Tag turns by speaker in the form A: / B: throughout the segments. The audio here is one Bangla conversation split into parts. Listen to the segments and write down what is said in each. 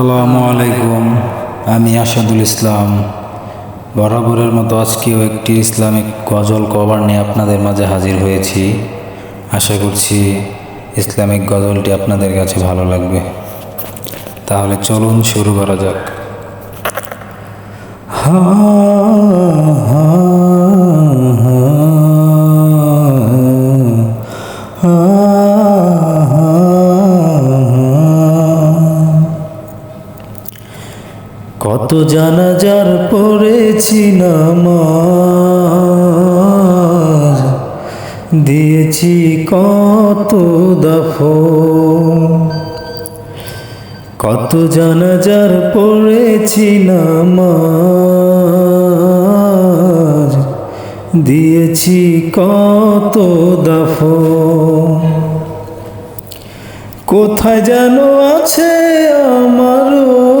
A: আসসালামু আলাইকুম। আমি আসাদুল ইসলাম। বরাবরের মতো আজকেও একটি ইসলামিক গজল কভার নিয়ে আপনাদের মাঝে হাজির হয়েছি। আশা করছি ইসলামিক গজলটি আপনাদের কাছে ভালো লাগবে। তাহলে চলুন শুরু করা যাক। হা হা। কত জানাজার পড়েছি নামাজ। দিয়েছি কত দফ কত জানাজার পড়েছি নামাজ। দিয়েছি কত দফ কোথায় যেন আছে আমারও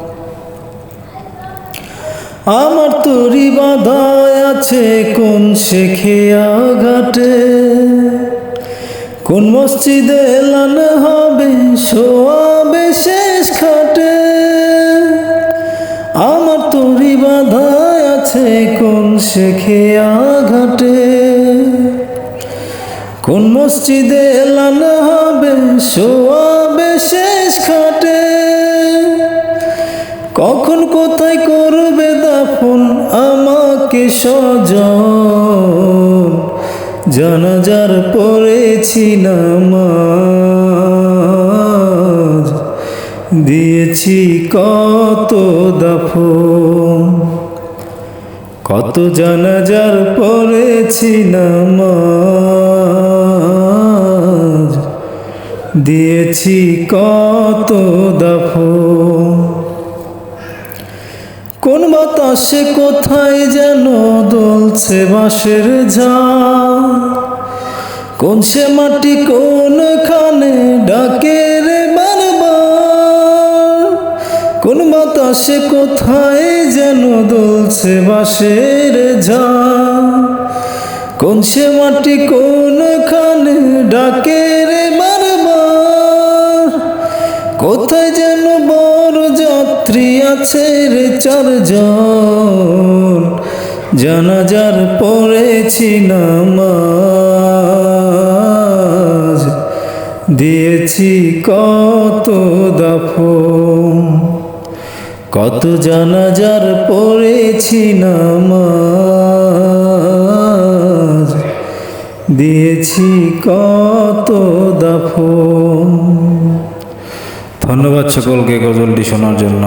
A: আমার তরি বাধায় আছে কোন শেখেয়া ঘাটে কোন মসজিদে এলান হবে শোয়াবে শেষ খাটে? আমার তরি বাধায় আছে কোন শেখেয়া ঘাটে কোন মসজিদে এলান হবে শোয়াবে আমাকে সজন জানাজার পড়েছি নামাজ দিয়েছি কত দাফন, কত জানাজার পড়েছি নামাজ দিয়েছি কত দাফন কোন বাতাসে কোথায় যেন দোলছে বাঁশের ঝা কোন সে মাটি কোন খানে ডাকে রে বারবার? কোন বাতাসে কোথায় যেন দোলছে বাঁশের ঝা কোন সে মাটি কোন খানে ডাকে রে বারবার? কোথায় যেন বড় যাত্রী আছে রে চারজন? জানাজার পড়েছি নামাজ। দিয়েছি কত দাফন। কত জানাজার পড়েছি নামাজ। দিয়েছি কত ধন্যবাদ সকলকে গজলটি শোনার জন্য।